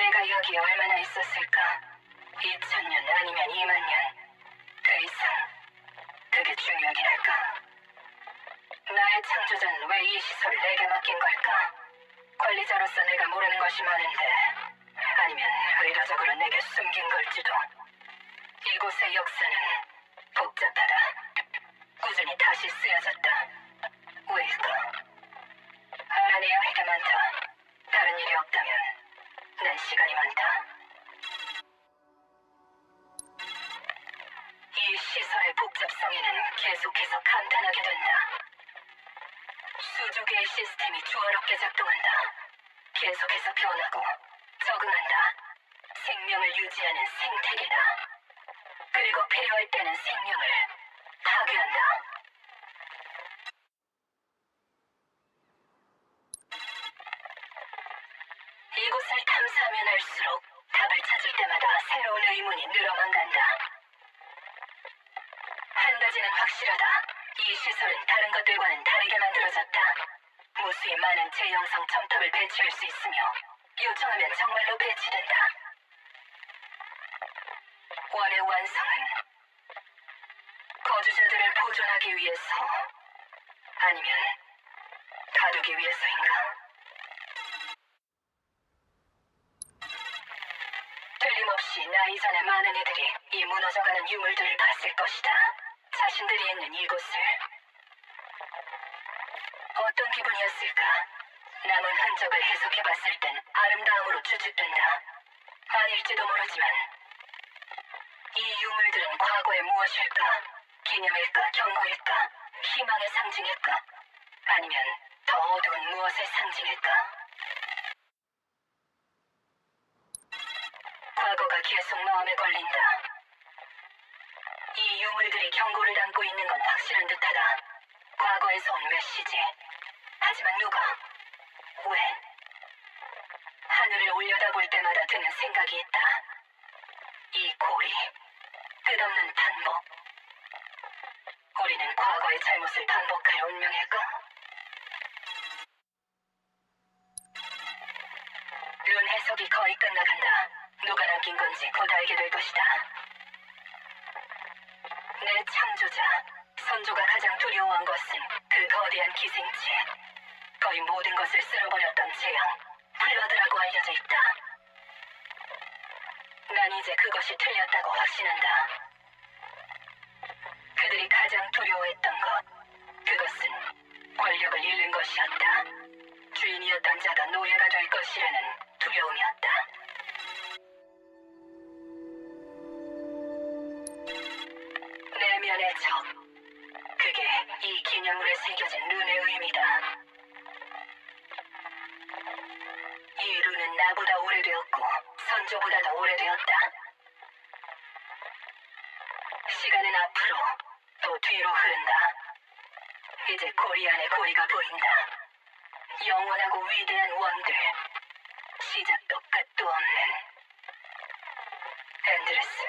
내가 여기 얼마나 있었을까? 2000년 아니면 2만 년. 그 이상. 그게 중요하긴 할까? 나의 창조자는 왜 이 시설을 내게 맡긴 걸까? 관리자로서 내가 모르는 것이 많은데 아니면 의도적으로 내게 숨긴 걸지도. 이곳의 역사는 복잡하다. 꾸준히 다시 쓰여졌다. 시간이 많다. 이 시설의 복잡성에는 계속해서 감탄하게 된다. 수조 개의 시스템이 조화롭게 작동한다. 계속해서 변하고 적응한다. 생명을 유지하는 생태계다. 그리고 필요할 때는 생명을 이곳을 탐사하면 할수록 답을 찾을 때마다 새로운 의문이 늘어만 간다. 한 가지는 확실하다. 이 시설은 다른 것들과는 다르게 만들어졌다. 무수히 많은 제형성 첨탑을 배치할 수 있으며 요청하면 정말로 배치된다. 원의 완성은 거주자들을 보존하기 위해서 아니면 가두기 위해서인가? 나 이전에 많은 이들이 이 무너져가는 유물들을 봤을 것이다. 자신들이 있는 이곳을. 어떤 기분이었을까? 남은 흔적을 해석해봤을 땐 아름다움으로 추측된다. 아닐지도 모르지만 이 유물들은 과거의 무엇일까? 기념일까? 경고일까? 희망의 상징일까? 아니면 더 어두운 무엇의 상징일까? 계속 마음에 걸린다. 이 유물들이 경고를 담고 있는 건 확실한 듯하다. 과거에서 온 메시지. 하지만 누가? 왜? 하늘을 올려다볼 때마다 드는 생각이 있다. 이 고리, 끝없는 반복. 우리는 과거의 잘못을 반복할 운명일까? 곧 알게 될 것이다. 내 창조자, 선조가 가장 두려워한 것은 그 거대한 기생체. 거의 모든 것을 쓸어버렸던 재앙, 플러드라고 알려져 있다. 난 이제 그것이 틀렸다고 확신한다. 그들이 가장 두려워했던 것, 그것은 권력을 잃는 것이었다. 주인이었던 자가 노예가 될 것이라는 두려움이었다. 새겨진 룬의 의미다. 이 룬은 나보다 오래되었고 선조보다도 오래되었다. 시간은 앞으로 또 뒤로 흐른다. 이제 고리 안에 고리가 보인다. 영원하고 위대한 원들. 시작도 끝도 없는 앤드레스.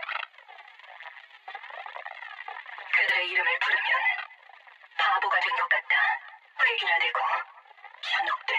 그들의 이름을 부르면 바보가 된 것 같다. 획일화되고 현혹된